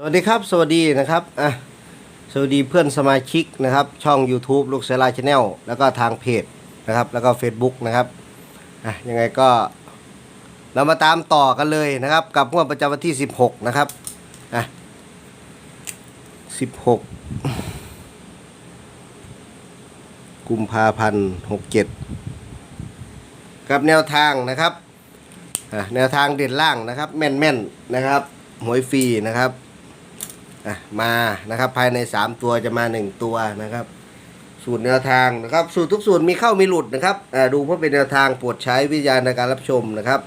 สวัสดีครับ สวัสดีนะครับอะสวัสดีเพื่อนสมาชิกนะครับ ช่อง YouTube ลูกเสือลายชาแนลแล้วก็ทางเพจนะครับ แล้วก็ Facebook นะครับอะยังไงก็ เรามาตามต่อกันเลยนะครับ กับงวดประจำวันที่ 16 นะครับอะ16 กุมภาพันธ์67 กับแนวทางนะครับอะแนวทางเด่นล่างนะครับ แม่นๆนะครับหวยฟรีนะครับ อะมานะครับภายใน 3 ตัวจะมา 1 ตัวนะครับ สูตรแนวทางนะครับ สูตรทุกสูตรมีเข้ามีหลุดนะครับอ่าดูเพื่อเป็นแนวทางโปรดใช้วิทยาณในการรับชมนะครับ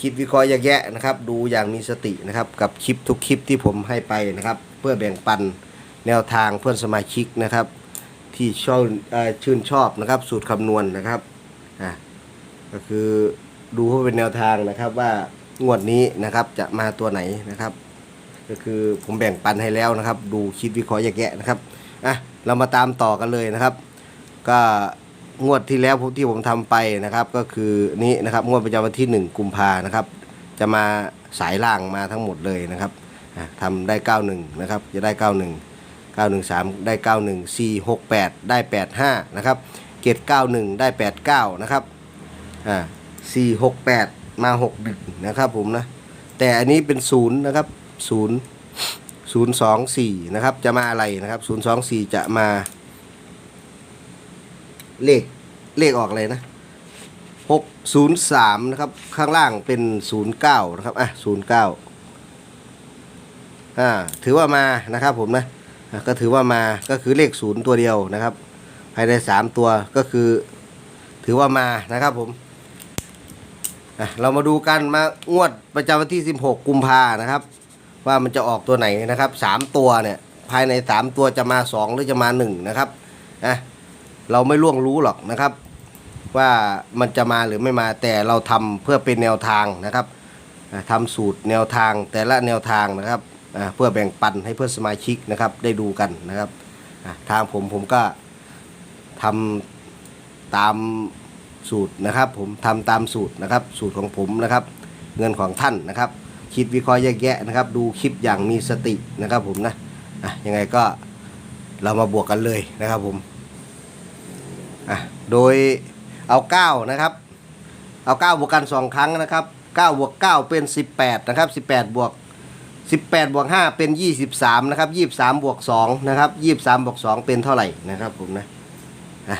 คิดวิเคราะห์แยกแยะนะครับ ดูอย่างมีสตินะครับ กับคลิปทุกคลิปที่ผมให้ไปนะครับ เพื่อแบ่งปันแนวทางเพื่อนสมาชิกนะครับ ที่ชอบชื่นชอบนะครับ สูตรคำนวณนะครับอะก็คือดูเพื่อเป็นแนวทางนะครับว่างวดนี้นะครับจะมาตัวไหนนะครับ ก็คือผมแบ่งปันให้แล้วนะครับ ดูคิดวิเคราะห์แยกแยะนะครับอะเรามาตามต่อกันเลยนะครับ ก็งวดที่แล้วที่ผมทำไปนะครับ ก็คือนี้นะครับงวดประจำวันที่ 1 กุมภานะครับ จะมาสายล่างมาทั้งหมดเลยนะครับอะทำได้ 91 นะครับ จะได้ 91 913 ได้ 91 4 6 8 ได้ 85 นะครับเกต91 ได้ 89 นะครับ อ่า 4 6 8 มา6ดึกนะครับผมนะ แต่อันนี้เป็นศูนย์นะครับศูนย์ศูนย์สองสี่นะครับ จะมาอะไรนะครับศูนย์สองสี่จะมา เลขเลขออกอะไรนะหกศูนย์สามนะครับ ข้างล่างเป็นศูนย์เก้านะครับอะศูนย์เก้าอ่าถือว่ามานะครับผมนะก็ถือว่ามาก็คือเลขศูนย์ตัวเดียวนะครับ ภายในสามตัวก็คือ ถือว่ามานะครับผมเรามาดูกันมางวดประจำวันที่ 16 กุมภานะครับ ว่ามันจะออกตัวไหนนะครับสามตัวเนี่ยภายในสามตัวจะมาสองหรือจะมาหนึ่งนะครับนะเราไม่ล่วงรู้หรอกนะครับ ว่ามันจะมาหรือไม่มาแต่เราทำเพื่อเป็นแนวทางนะครับอะทำสูตรแนวทางแต่ละแนวทางนะครับเพื่อแบ่งปันให้เพื่อนสมาชิกนะครับได้ดูกันนะครับทางผมผมก็ทำตามสูตรนะครับ ผมทำตามสูตรนะครับ สูตรของผมนะครับ เงินของท่านนะครับ คิดวิเคราะห์แยกแยะนะครับ ดูคลิปอย่างมีสตินะครับผมนะอะยังไงก็เรามาบวกกันเลยนะครับผมอะโดยเอา9นะครับเอา9บวกกันสองครั้งนะครับ9บวก9เป็น 18นะครับ18บวก18บวก5เป็น 23นะครับ23บวก2นะครับ23บวก2เป็นเท่าไหร่นะครับผมนะอะ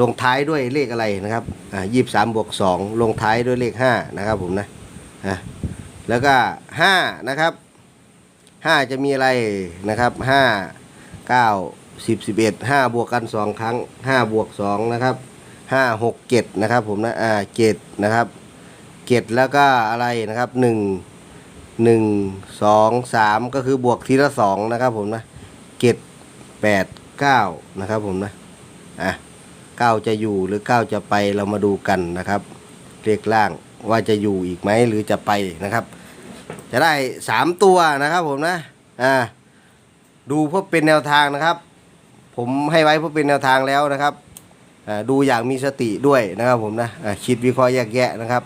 ลงท้ายด้วยเลขอะไรนะครับอ่ายี่สามบวกสองลงท้ายด้วยเลขห้านะครับผมนะอะ แล้วก็ห้านะครับห้าจะมีอะไรนะครับห้าเก้าสิบสิบเอ็ดห้าบวกกันสองครั้งห้าบวกสองนะครับห้าหกเจ็ดนะครับผมนะอ่าเจ็ดนะครับเจ็ดแล้วก็อะไรนะครับหนึ่งหนึ่งสองสามก็คือบวกทีละสองนะครับผมนะเจ็ดแปดเก้านะครับผมนะอะเก้าจะอยู่หรือเก้าจะไปเรามาดูกันนะครับเลขล่างว่าจะอยู่อีกไหมหรือจะไปนะครับ จะได้สามตัวนะครับผมนะอ่าดูเพื่อเป็นแนวทางนะครับ ผมให้ไว้เพื่อเป็นแนวทางแล้วนะครับอ่าดูอย่างมีสติด้วยนะครับผมนะอ่าคิดวิเคราะห์แยกแยะนะครับ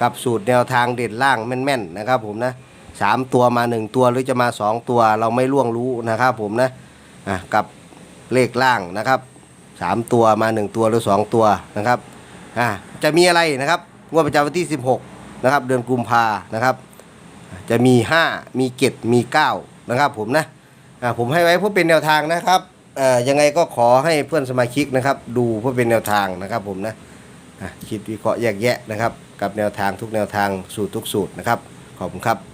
กับสูตรแนวทางเด่นล่างแม่นๆนะครับผมนะสามตัวมาหนึ่งตัวหรือจะมาสองตัวเราไม่ล่วงรู้นะครับผมนะอ่ากับเลขล่างนะครับสามตัวมาหนึ่งตัวหรือสองตัวนะครับอ่าจะมีอะไรนะครับงวดประจำวันที่ 16นะครับเดือนกุมภานะครับ จะมี 5 มีเจ็ดมี 9 นะครับผมนะผมให้ไว้เพื่อเป็นแนวทางนะครับยังไงก็ขอให้เพื่อนสมาชิกนะครับ ดูเพื่อเป็นแนวทางนะครับผมนะอะคิดวิเคราะห์แยกแยะนะครับ กับแนวทางทุกแนวทางสูตรทุกสูตรนะครับขอบคุณครับ